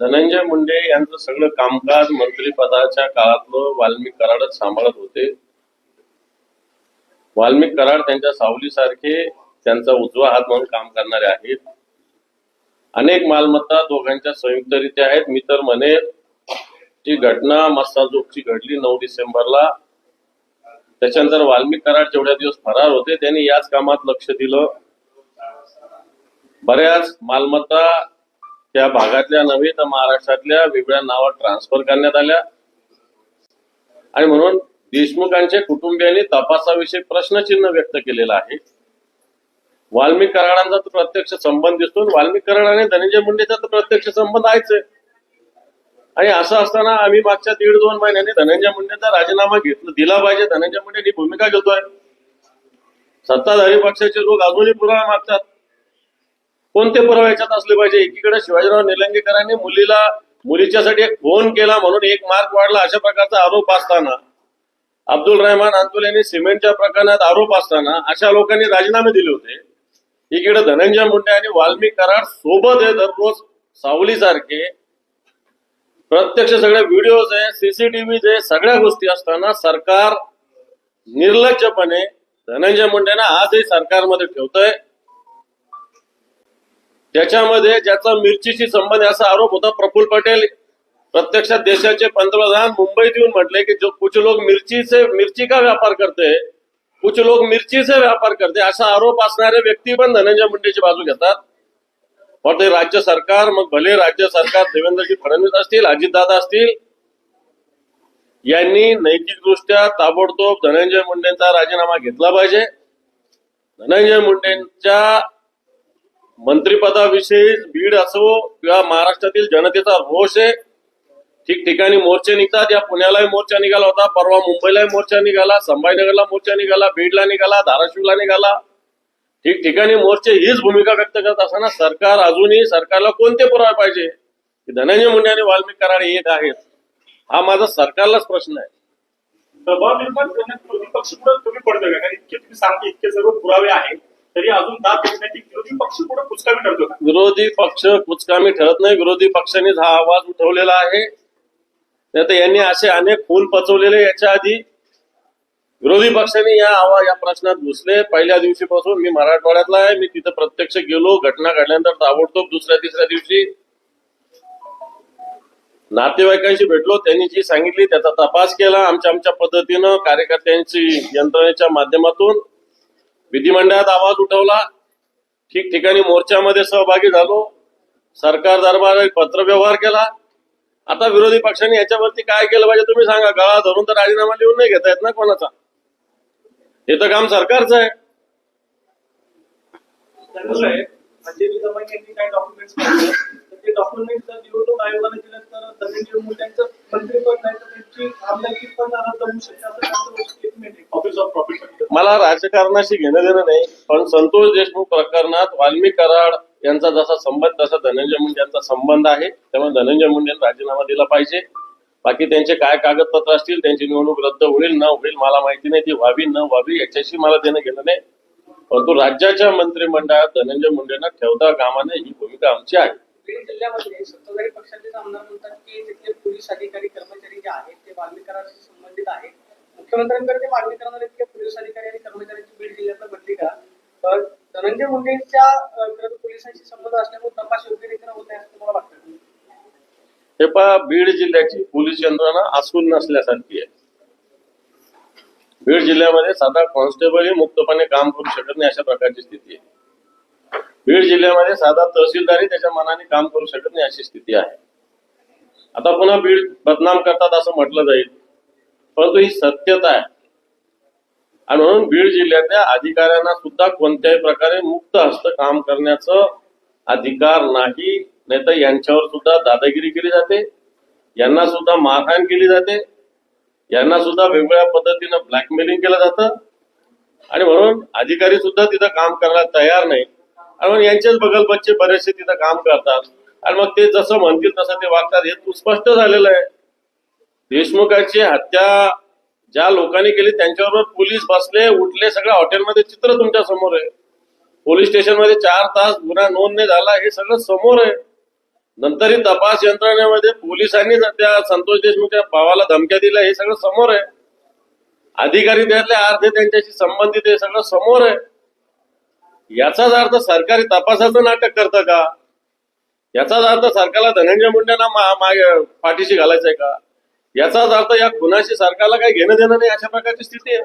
धनंजय मुंडे यांचं सगळं कामकाज मंत्रीपदाच्या काळातलं वाल्मिक कराडच सांभाळत होते. वाल्मिक कराड त्यांच्या सावलीसारखे त्यांचा उजवा हात म्हणून काम करणारे आहेत. अनेक मालमत्ता दोघांच्या संयुक्तरित्या आहेत. मी तर म्हणेल जी घटना मस्ताजोगची घडली नऊ डिसेंबरला. त्याच्यानंतर वाल्मिक कराड जेवढ्या दिवस फरार होते त्यांनी याच कामात लक्ष दिलं. बऱ्याच मालमत्ता त्या भागातल्या नव्हे तर महाराष्ट्रातल्या वेगळ्या नावात ट्रान्सफर करण्यात आल्या. आणि म्हणून देशमुखांच्या कुटुंबियांनी तपासाविषयी प्रश्नचिन्ह व्यक्त केलेलं आहे. वाल्मिक कराडांचा तर प्रत्यक्ष संबंध दिसतो वाल्मिक कराड आणि धनंजय मुंडेचा तर प्रत्यक्ष संबंध आहेच आहे. आणि असं असताना आम्ही मागच्या दीड दोन महिन्यांनी धनंजय मुंडेचा राजीनामा घेतला दिला पाहिजे. धनंजय मुंडे ही भूमिका घेतोय. सत्ताधारी पक्षाचे लोक अजूनही पुरावा मागतात. कोणते पुरावे याच्यात असले पाहिजे? एकीकडे शिवाजीराव निलंगेकरांनी मुलीला मुलीच्यासाठी एक फोन केला म्हणून एक मार्क वाढला अशा प्रकारचा आरोप असताना अब्दुल रहमान अंतुल यांनी सिमेंटच्या प्रकरणात आरोप असताना अशा लोकांनी राजीनामे दिले होते. एकीकडे धनंजय मुंडे आणि वाल्मिक कराड सोबत आहे दररोज सावली सारखे प्रत्यक्ष सगळे व्हिडिओज आहे सीसीटीव्ही आहे सगळ्या गोष्टी असताना सरकार निर्लज्जपणे धनंजय मुंडेंना आजही सरकारमध्ये ठेवतंय. त्याच्यामध्ये ज्याचा मिरचीशी संबंध आहे असा आरोप होता. प्रफुल्ल पटेल प्रत्यक्षात देशाचे पंतप्रधान मुंबईत येऊन म्हटले की जो कुछ लोक मिरची से मिरची का व्यापार करते? कुछ लोक मिरची से व्यापार करते. असा आरोप असणारे व्यक्ती पण धनंजय मुंडेची बाजू घेतात. पण ते राज्य सरकार मग भले राज्य सरकार देवेंद्रजी फडणवीस असतील अजितदादा असतील यांनी नैतिकदृष्ट्या ताबडतोब धनंजय मुंडेंचा राजीनामा घेतला पाहिजे. धनंजय मुंडेंच्या मंत्रिपदाविषयी बीड असो किंवा महाराष्ट्रातील जनतेचा रोष आहे ठिकठिकाणी मोर्चे निघतात. या पुण्यालाही मोर्चा निघाला होता परवा मुंबईलाही मोर्चा निघाला संभाजीनगरला मोर्चा निघाला बीडला निघाला धाराशिवला निघाला. ठिकठिकाणी मोर्चे हीच भूमिका व्यक्त करत असताना सरकार अजूनही सरकारला कोणते पुरावे पाहिजे? की धनंजय मुंडे आणि वाल्मिक कराड येत आहेत. हा माझा सरकारलाच प्रश्न आहे. दबाव निर्माण करण्यात विरोधी पक्ष तुम्ही पडतोय का? इतके तुम्ही सांगते इतके सर्व पुरावे आहेत. तरी अजून दाद देण्याची विरोधी पक्ष कुठं कुचकामी ठरतो का? विरोधी पक्ष कुचकामी ठरत नाही. विरोधी पक्षांनीच हा आवाज उठवलेला आहे. तर यांनी असे अनेक खून पचवलेले याच्या आधी. विरोधी पक्षांनी या आवाज या प्रश्नात घुसले. पहिल्या दिवशीपासून मी मराठवाड्यातला आहे. मी तिथं प्रत्यक्ष गेलो. घटना घडल्यानंतर ताबडतोब दुसऱ्या तिसऱ्या दिवशी नातेवाईकांशी भेटलो. त्यांनी जी सांगितली त्याचा तपास केला. आमच्या आमच्या पद्धतीनं कार्यकर्त्यांची यंत्रणेच्या माध्यमातून विधिमंडळात आवाज उठवला. ठिकठिकाणी मोर्चामध्ये सहभागी झालो. सरकार दरबार पत्रव्यवहार केला. आता विरोधी पक्षांनी याच्यावरती काय केलं पाहिजे तुम्ही सांगा. गळा धरून तर राजीनामा लिहून नाही घेता येत ना कोणाचा? हे तर काम सरकारचं आहे. कसं आहे. मला राजकारणाशी घेणं देणं नाही पण संतोष देशमुख प्रकरणात वाल्मी कराड यांचा जसा संबंध तसा धनंजय मुंडे यांचा संबंध आहे. त्यामुळे धनंजय मुंडे राजीनामा दिला पाहिजे. बाकी त्यांचे काय कागदपत्र असतील त्यांची निवडणूक रद्द होईल न होईल मला माहिती नाही. ती व्हावी न व्हावी याच्याशी मला देणं घेणं नाही. परंतु राज्याच्या मंत्रिमंडळात धनंजय मुंडेंना ठेवता कामा नये ही भूमिका आमची आहे. बीड जिल्ह्यामध्ये सत्ताधारी पक्षाचे आमदार म्हणतात की तिथले पोलीस अधिकारी कर्मचारी जे आहेत ते वाल्मिकरांशी संबंधित आहेत. मुख्यमंत्र्यांकडे ते मागणी करणार आहेत की पोलीस अधिकारी आणि कर्मचाऱ्यांची बीड जिल्ह्यातला बदली करा तर धनंजय मुंडेंच्या पोलिसांशी संबंध असल्यामुळे तपास योग्य रीतीने होत नाही असं तुम्हाला वाटतं? हे पहा बीड जिल्ह्याची पोलीस यंत्रणा असून नसल्यासारखी आहे. बीड जिल्ह्यामध्ये साधा कॉन्स्टेबलही मुक्तपणे काम करू शकत नाही अशा प्रकारची स्थिती आहे. बीड जिल्ह्यामध्ये साधा तहसीलदारही त्याच्या मनाने काम करू शकत नाही अशी स्थिती आहे. आता पुन्हा बीड बदनाम करतात असं म्हटलं जाईल. परंतु ही सत्यता आहे. आणि म्हणून बीड जिल्ह्यातल्या अधिकाऱ्यांना सुद्धा कोणत्याही प्रकारे मुक्त हस्त काम करण्याचं अधिकार नाही. नाही तर यांच्यावर सुद्धा दादागिरी केली जाते. यांना सुद्धा मारहाण केली जाते. यांना सुद्धा वेगवेगळ्या पद्धतीनं ब्लॅकमेलिंग केलं जातं. आणि म्हणून अधिकारी सुद्धा तिथं काम करायला तयार नाही. आणि म्हणून यांचेच बगल बच्चे बरेचसे तिथं काम करतात. आणि मग ते जसं म्हणतील तसं ते वागतात. हे स्पष्ट झालेलं आहे. देशमुखाची हत्या ज्या लोकांनी केली त्यांच्याबरोबर पोलीस बसले उठले सगळं हॉटेलमध्ये चित्र तुमच्यासमोर आहे. पोलीस स्टेशनमध्ये चार तास गुन्हा नोंद नाही झाला हे सगळं समोर आहे. नंतरही तपास यंत्रणेमध्ये पोलिसांनी त्या संतोष देशमुखच्या भावाला धमक्या दिल्या हे सगळं समोर आहे. अधिकारी त्यातले अर्धे त्यांच्याशी संबंधित हे सगळं समोर आहे. याचाच अर्थ सरकारी तपासाचं नाटक करतं का? याचाच अर्थ सरकारला धनंजय मुंडेंना मागे पाठीशी घालायचंय का? याचाच अर्थ या खुनाशी सरकारला काही घेणं देणं नाही अशा प्रकारची स्थिती आहे.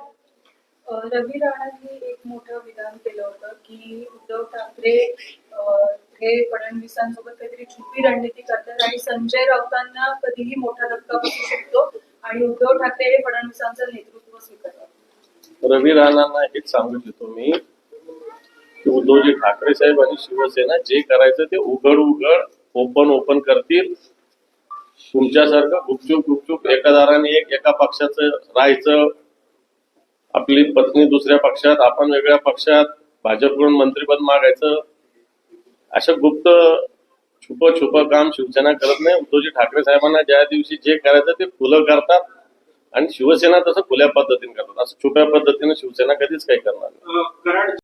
रवी राणांनी एक मोठं विधान केलं होतं की उद्धव ठाकरे हे फडणवीसांसोबत काहीतरी छुपी रणनीती करतात आणि संजय राऊतांना कधीही मोठा धक्का बसू शकतो आणि उद्धव ठाकरे हे फडणवीसांचं नेतृत्व स्वीकारतात. रवी राणांना हेच सांगू इच्छितो मी की उद्धवजी ठाकरे साहेब आणि शिवसेना जे करायचं ते उघड उघड ओपन ओपन करतील. तुमच्यासारखं गुपचूप गुपचूप एका दाराने एक एका पक्षाचं राहायचं. आपली पत्नी दुसऱ्या पक्षात आपण वेगळ्या पक्षात भाजपकडून मंत्रीपद मागायचं. अशा गुप्त छुप छुप काम शिवसेना करत नाही. उद्धवजी ठाकरे साहेबांना ज्या दिवशी जे करायचं ते खुलं करतात. आणि शिवसेना तसं खुल्या पद्धतीने करतात. असं छुप्या पद्धतीने शिवसेना कधीच काही करणार नाही.